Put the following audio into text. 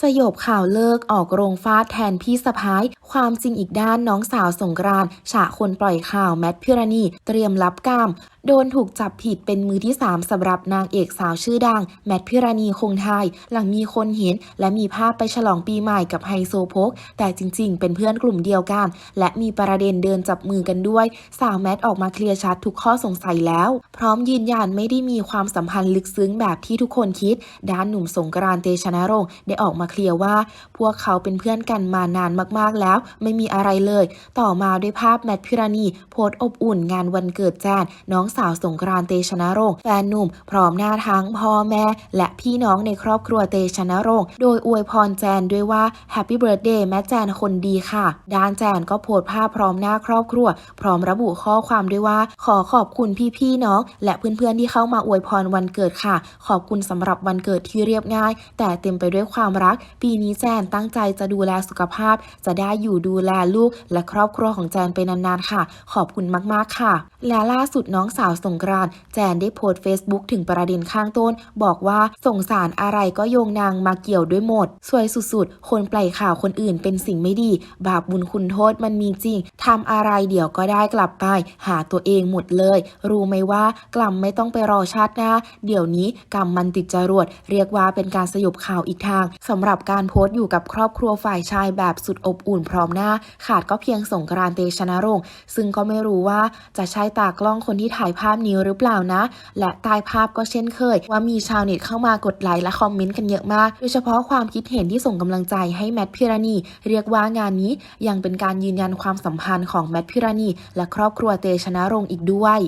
สยบข่าวเลิกออกโรงฟาดแทนพี่สะพ้าย ความจริงอีกด้านน้องสาวสงกรานต์ฉะคนปล่อยข่าวแมทพิรณี เตรียมรับกรรมโดนถูกจับผิดเป็นมือที่ 3สำหรับนางเอกสาวชื่อดัง แมทพิรณีคงไทย หลังมีคนเห็น และมีภาพไปฉลองปีใหม่กับไฮโซโพก แต่จริงๆ เป็นเพื่อนกลุ่มเดียวกัน และมีประเด็นเดินจับมือกันด้วย สาวแมทออกมาเคลียร์ชัดทุกข้อสงสัยแล้ว พร้อมยืนยันไม่ได้มีความสัมพันธ์ลึกซึ้งแบบที่ทุกคนคิด ด้านหนุ่มสงกรานต์เตชะนรงค์ได้ออกมาเคลียร์ว่า พวกเขาเป็นเพื่อนกันมานานมากๆแล้ว ไม่มีอะไรเลย ต่อมาด้วยภาพแมทพิราณีโพสอบอุ่นงานวันเกิดแจนน้องสาวสงกรานต์เตชะนรงค์แฟนหนุ่ม พร้อมหน้าทั้งพ่อแม่ และพี่น้องในครอบครัวเตชะนรงค์โดยอวยพรแจนด้วยว่าแฮปปี้เบิร์ดเดย์แม่แจนคนดีค่ะ ด้านแจนก็โพสภาพพร้อมหน้าครอบครัว พร้อมระบุข้อความด้วยว่า ขอขอบคุณพี่ๆน้อง และเพื่อนๆที่เข้ามาอวยพรวันเกิดค่ะ ขอบคุณสำหรับวันเกิดที่เรียบง่าย แต่เต็มไปด้วยความรักปีนี้แจนตั้งใจจะดูแลสุขภาพ จะได้อยู่ดูแลลูก และครอบครัวของแจนไปนานๆค่ะ ขอบคุณมากๆค่ะ และล่าสุดน้องสาวสงกรานต์แจนได้โพสต์เฟซบุ๊กถึงประเด็นข้างต้น บอกว่าสงสารอะไรก็โยงนางมาเกี่ยวด้วยหมด สวยสุดๆ คนปล่อยข่าวคนอื่นเป็นสิ่งไม่ดี บาปบุญคุณโทษมันมีจริงทำอะไรเดี๋ยวก็ได้กลับไป หาตัวเองหมดเลย รู้ไหมว่ากลัมไม่ต้องไปรอชาติหน้า เดี๋ยวนี้กรรมมันติดจรวด เรียกว่าเป็นการสยบข่าวอีกทางสำหรับการโพสต์อยู่กับครอบครัวฝ่ายชายแบบสุดอบอุ่นพร้อมหน้า ขาดก็เพียงสงกรานเตชะนรงซึ่งก็ไม่รู้ว่าจะใช่ตากล้องคนที่ถ่ายภาพนี้หรือเปล่านะ และใต้ภาพก็เช่นเคย ว่ามีชาวเน็ตเข้ามากดไลค์และคอมเมนต์กันเยอะมาก โดยเฉพาะความคิดเห็นที่ส่งกำลังใจให้แมทพิรณีเรียกว่างานนี้ยังเป็นการยืนยันความสัมพันธ์ของแมทพิรณีและครอบครัวเตชะนรงอีกด้วย